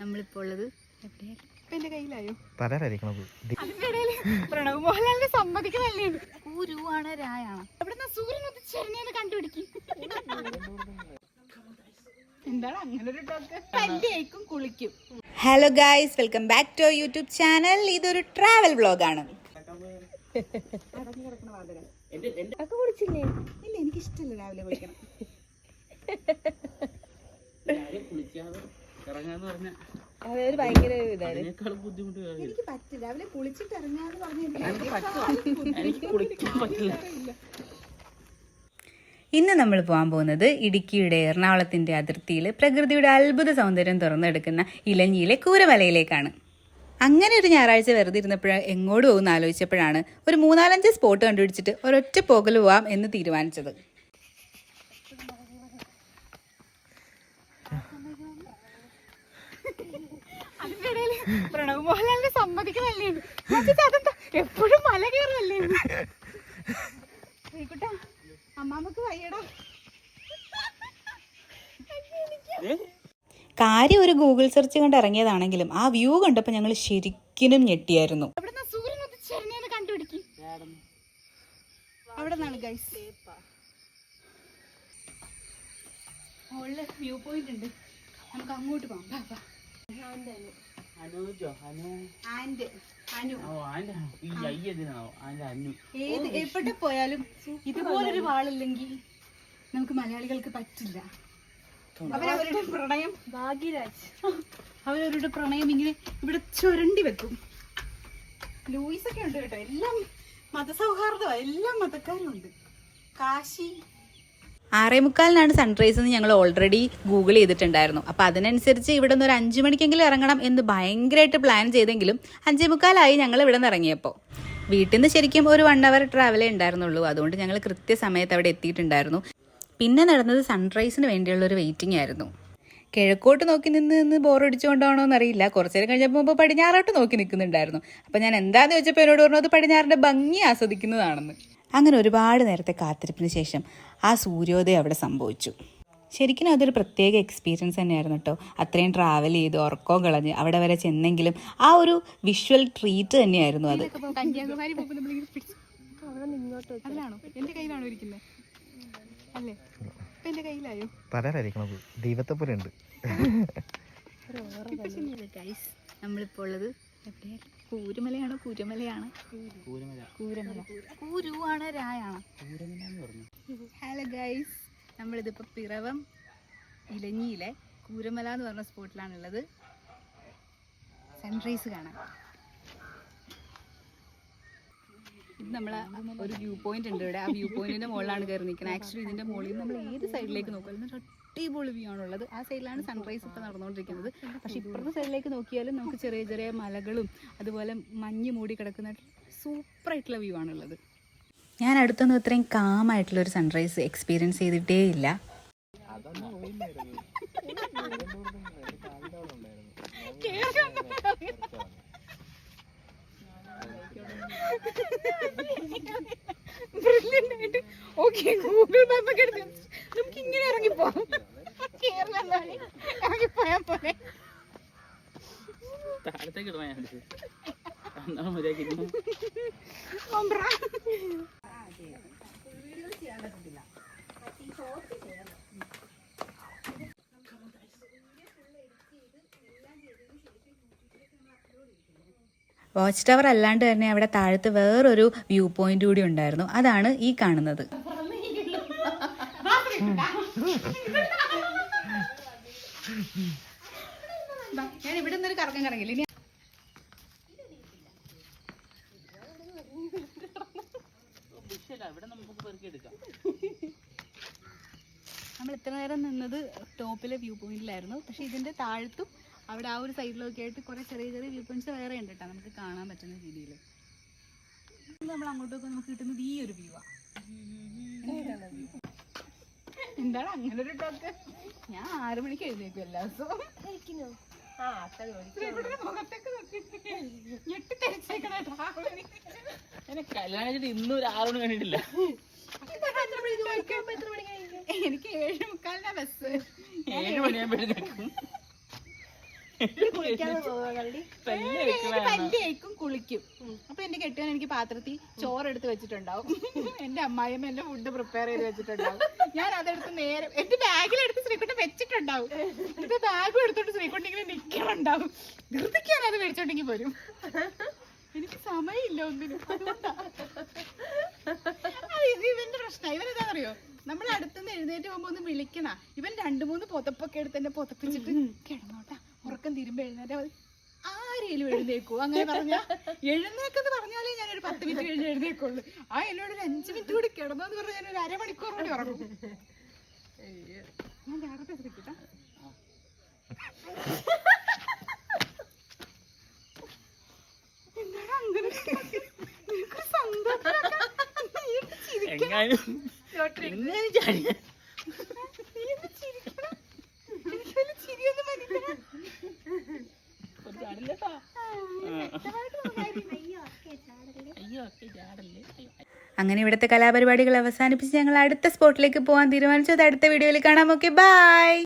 നമ്മളിപ്പോൾ ഉള്ളത് എവിടെയാണ് പ്രണവ് ഊരു ആണ് രായാണ്. എവിടുന്ന സൂര്യൻ കണ്ടുപിടിക്കും. എന്താണ് അങ്ങനെ ഒരു ടോക്ക് കുളിക്കും. Hello guys welcome back to YouTube channel ഇതൊരു ട്രാവൽ വ്ളോഗാണ് ഇല്ല എനിക്ക് ഇഷ്ടമില്ല രാവിലെ കുളിക്കണം ഇറങ്ങാന്ന് പറഞ്ഞ. അതൊരു ഭയങ്കര. എനിക്ക് പറ്റില്ല. രാവിലെ കുളിച്ചിട്ട് ഇറങ്ങാന്ന് എനിക്ക് പറ്റും എനിക്ക് കുളിക്കാൻ പറ്റില്ല. ഇന്ന് നമ്മൾ പോകാൻ പോകുന്നത് ഇടുക്കിയുടെ എറണാകുളത്തിന്റെ അതിർത്തിയിൽ പ്രകൃതിയുടെ അത്ഭുത സൗന്ദര്യം തുറന്നെടുക്കുന്ന ഇലഞ്ഞിയിലെ കൂരമലയിലേക്കാണ്. അങ്ങനെ ഒരു ഞായറാഴ്ച വെറുതെ ഇരുന്നപ്പോഴ എങ്ങോട്ട് പോകുമെന്ന് ആലോചിച്ചപ്പോഴാണ് ഒരു മൂന്നാലഞ്ച് സ്പോട്ട് കണ്ടുപിടിച്ചിട്ട് ഒരൊറ്റ പോകൽ പോവാം എന്ന് തീരുമാനിച്ചത്. പ്രണവ് മോഹൻലാലിന്റെ സമ്മതിക്കണല്ലേ? അതെന്താ? എപ്പോഴും മല കയറല്ലേ അമ്മാമ്മക്ക് വയ്യടാ. കാര്യം ഒരു ഗൂഗിൾ സെർച്ച് കണ്ട് ഇറങ്ങിയതാണെങ്കിലും ആ വ്യൂ കണ്ടപ്പോൾ ഞങ്ങൾ ശരിക്കും ഞെട്ടിയായിരുന്നു. അവിടെ നിന്നാണ് ഗൈസ് വ്യൂ പോയിന്റ് ഉണ്ട്. നമുക്ക് അങ്ങോട്ട് പോകാം. അനുജോ അനു. ആൻഡ് അനു. ഓ ആന്റെ ഈ അയ്യതിനാവോ ആന്റെ അനു. ഏത് എവിടെ പോയാലും ഇതുപോലൊരു വാളില്ലെങ്കിൽ നമുക്ക് മലയാളികൾക്ക് പറ്റില്ല. അവരവരുടെ പ്രണയം. ഭാഗ്യരാജ്. അവരവരുടെ പ്രണയം ഇങ്ങനെ ഇവിടെ ചുരണ്ടി വെക്കും. ലൂയിസ് ഒക്കെ ഉണ്ട് കേട്ടോ. എല്ലാം മതസൗഹാർദ്ദമാണ് എല്ലാം മതക്കാരും ഉണ്ട് കാശി ആറേ മുക്കാലിനാണ് സൺറൈസ് എന്ന് ഞങ്ങൾ ഓൾറെഡി ഗൂഗിൾ ചെയ്തിട്ടുണ്ടായിരുന്നു. അപ്പോൾ അതിനനുസരിച്ച് ഇവിടെ നിന്ന് ഒരു അഞ്ച് മണിക്കെങ്കിലും ഇറങ്ങണം എന്ന് ഭയങ്കരമായിട്ട് പ്ലാൻ ചെയ്തെങ്കിലും അഞ്ചേ മുക്കാലായി ഞങ്ങൾ ഇവിടെ നിന്ന് ഇറങ്ങിയപ്പോൾ വീട്ടിൽ നിന്ന് ശരിക്കും ഒരു വൺ അവർ ട്രാവലേ ഉണ്ടായിരുന്നുള്ളൂ. അതുകൊണ്ട് ഞങ്ങൾ കൃത്യസമയത്ത് അവിടെ എത്തിയിട്ടുണ്ടായിരുന്നു. പിന്നെ നടന്നത് സൺറൈസിന് വേണ്ടിയുള്ള ഒരു വെയിറ്റിംഗ് ആയിരുന്നു. കിഴക്കോട്ട് നോക്കി നിന്ന് നിന്ന് ബോറടിച്ചുകൊണ്ടാണോ എന്നറിയില്ല. കുറച്ചു നേരം കഴിഞ്ഞപ്പോൾ മുമ്പ് പടിഞ്ഞാറോട്ട് നോക്കി നിൽക്കുന്നുണ്ടായിരുന്നു. അപ്പം ഞാൻ എന്താന്ന് ചോദിച്ചപ്പോൾ എന്നോട് പറഞ്ഞു അത് പടിഞ്ഞാറിന്റെ ഭംഗി ആസ്വദിക്കുന്നതാണെന്ന്. അങ്ങനെ ഒരുപാട് നേരത്തെ കാത്തിരിപ്പിന് ശേഷം ആ സൂര്യോദയം അവിടെ സംഭവിച്ചു. ശരിക്കും അതൊരു പ്രത്യേക എക്സ്പീരിയൻസ് തന്നെയായിരുന്നു കേട്ടോ. അത്രയും ട്രാവൽ ചെയ്ത് ഉറക്കവും കളഞ്ഞ് അവിടെ വരെ ചെന്നെങ്കിലും ആ ഒരു വിഷ്വൽ ട്രീറ്റ് തന്നെയായിരുന്നു അത്. ദൈവത്തെ പോലെ ഉണ്ട്. ഗൈസ് നമ്മളിപ്പോൾ ഉള്ളത് എവിടെയാണ് കൂരുമലയാണോ? കൂരമലയാണോ? കൂരമല. കൂരുവാണ് രായാണ്. ഹലോ ഗൈസ് നമ്മളിതിപ്പോൾ പിറവം ഇലഞ്ഞിയിലെ കൂരമല എന്ന് പറഞ്ഞ സ്പോട്ടിലാണുള്ളത് സൺറൈസ് കാണാൻ ഇത് നമ്മളെ ഒരു വ്യൂ പോയിന്റ് ഉണ്ട് ഇവിടെ. ആ വ്യൂ പോയിന്റിന്റെ മുകളിലാണ് കയറി നിൽക്കുന്നത്. ആക്ച്വലി ഇതിന്റെ മുകളിൽ നമ്മൾ ഏത് സൈഡിലേക്ക് നോക്കിയാലും ഒരു അടിപൊളി വ്യൂ ആണുള്ളത് ആ സൈഡിലാണ് സൺറൈസ് ഇപ്പൊ നടന്നുകൊണ്ടിരിക്കുന്നത്. പക്ഷെ ഇപ്പുറത്തെ സൈഡിലേക്ക് നോക്കിയാലും നമുക്ക് ചെറിയ ചെറിയ മലകളും അതുപോലെ മഞ്ഞ് മൂടി കിടക്കുന്ന സൂപ്പർ ആയിട്ടുള്ള വ്യൂ ആണുള്ളത് ഞാൻ അടുത്തൊന്നും ഇത്രയും കാമായിട്ടുള്ള ഒരു സൺറൈസ് എക്സ്പീരിയൻസ് ചെയ്തിട്ടേ ഇല്ല. ഓക്കെ ഗൂഗിൾ മാപ്പ് ഒക്കെ എടുത്ത് നമുക്ക് ഇങ്ങനെ ഇറങ്ങിപ്പോവാം. കേരള ഇറങ്ങിപ്പോയാ പോലെ താഴത്തേക്ക് ഇടുവാ ഞാൻ. മര്യാദ വാച്ച് ടവർ അല്ലാണ്ട് തന്നെ അവിടെ താഴത്ത് വേറൊരു വ്യൂ പോയിന്റ് കൂടി ഉണ്ടായിരുന്നു. അതാണ് ഈ കാണുന്നത്. ബാ, ഞാൻ ഇവിടെ നിന്നൊരു കറക്കം കറങ്ങില്ല. ഇനി വിഷയല്ല ഇവിടെ നമുക്ക് നമ്മൾ ഇത്ര നേരം നിന്നത് ടോപ്പിലെ വ്യൂ പോയിന്റിലായിരുന്നു പക്ഷെ ഇതിന്റെ താഴത്തും അവിടെ ആ ഒരു സൈഡിലൊക്കെ ആയിട്ട് കുറെ ചെറിയ ചെറിയ വ്യൂ പോയിന്റ്സ് വേറെ ഉണ്ട് കേട്ടോ. നമുക്ക് കാണാൻ പറ്റുന്ന രീതിയിൽ. നമ്മൾ അങ്ങോട്ടൊക്കെ നമുക്ക് കിട്ടുന്നത് ഈ ഒരു വ്യൂ എന്താണ് അങ്ങനെ ഒരു ടോക്ക് ഞാൻ ആറു മണിക്ക് എഴുന്നേക്കും എല്ലാ ദിവസവും. കല്യാണം കഴിച്ചിട്ട് ഇന്നും ഒരു ആറ് മണി കണ്ടിട്ടില്ല. എനിക്ക് ഏഴ് മുക്കാലിനാ ബസ്. ഏഴ് മണിയാകുമ്പോഴത്തേക്കും. എന്റെ പല്ല് കഴിക്കും കുളിക്കും. അപ്പൊ എന്റെ കെട്ടിയാൻ എനിക്ക് പാത്രത്തിൽ ചോറെടുത്ത് വെച്ചിട്ടുണ്ടാവും. എന്റെ അമ്മായിയമ്മ എന്റെ ഫുഡ് പ്രിപ്പയർ ചെയ്ത് വെച്ചിട്ടുണ്ടാവും. ഞാൻ അതെടുത്ത് നേരെ എന്റെ ബാഗിലെടുത്ത് ശ്രീകുട്ടി വെച്ചിട്ടുണ്ടാവും. എന്നിട്ട് ബാഗും എടുത്തോണ്ട് ശ്രീകുട്ടി ഇങ്ങനെ നിൽക്കണുണ്ടാവും. ധൃതിക്കാൻ അത് മേടിച്ചോണ്ടെങ്കിൽ വരും എനിക്ക് സമയമില്ല ഒന്നിനും. ഇത് ഇവന്റെ പ്രശ്നം. ഇവൻ എന്താണെന്നറിയോ നമ്മൾ അടുത്തുനിന്ന് എഴുന്നേറ്റ് പോകുമ്പോ ഒന്ന് വിളിക്കണ. ഇവൻ രണ്ടു മൂന്ന് പുതപ്പൊക്കെ എടുത്ത് എന്നെ പുതപ്പിച്ചിട്ട് കിടന്നോട്ടാ. ഉറക്കം തിരുമ്പ് എഴുന്നേറ്റാ മതി. ആരേലും എഴുന്നേക്കൂ. അങ്ങനെ പറഞ്ഞ എഴുന്നേക്കെന്ന് പറഞ്ഞാലേ ഞാൻ ഒരു പത്ത് മിനിറ്റ് കഴിഞ്ഞ് എഴുന്നേക്കുള്ളൂ. ആ എന്നോട് ഒരു അഞ്ചു മിനിറ്റ് കൂടി കിടന്നെന്ന് പറഞ്ഞാൽ ഒരു അരമണിക്കൂർ കൂടി ഉറങ്ങും. ഞാൻ ജാഗ്രത ശ്രദ്ധിക്കട്ടാ? എങ്ങാനും അയ്യോ ഒക്കെ ചാടല്ലേ അങ്ങനെ ഇവിടുത്തെ കലാപരിപാടികൾ അവസാനിപ്പിച്ച് ഞങ്ങൾ അടുത്ത സ്പോട്ടിലേക്ക് പോകാൻ തീരുമാനിച്ചു. അത് അടുത്ത വീഡിയോയിൽ കാണാം. Okay bye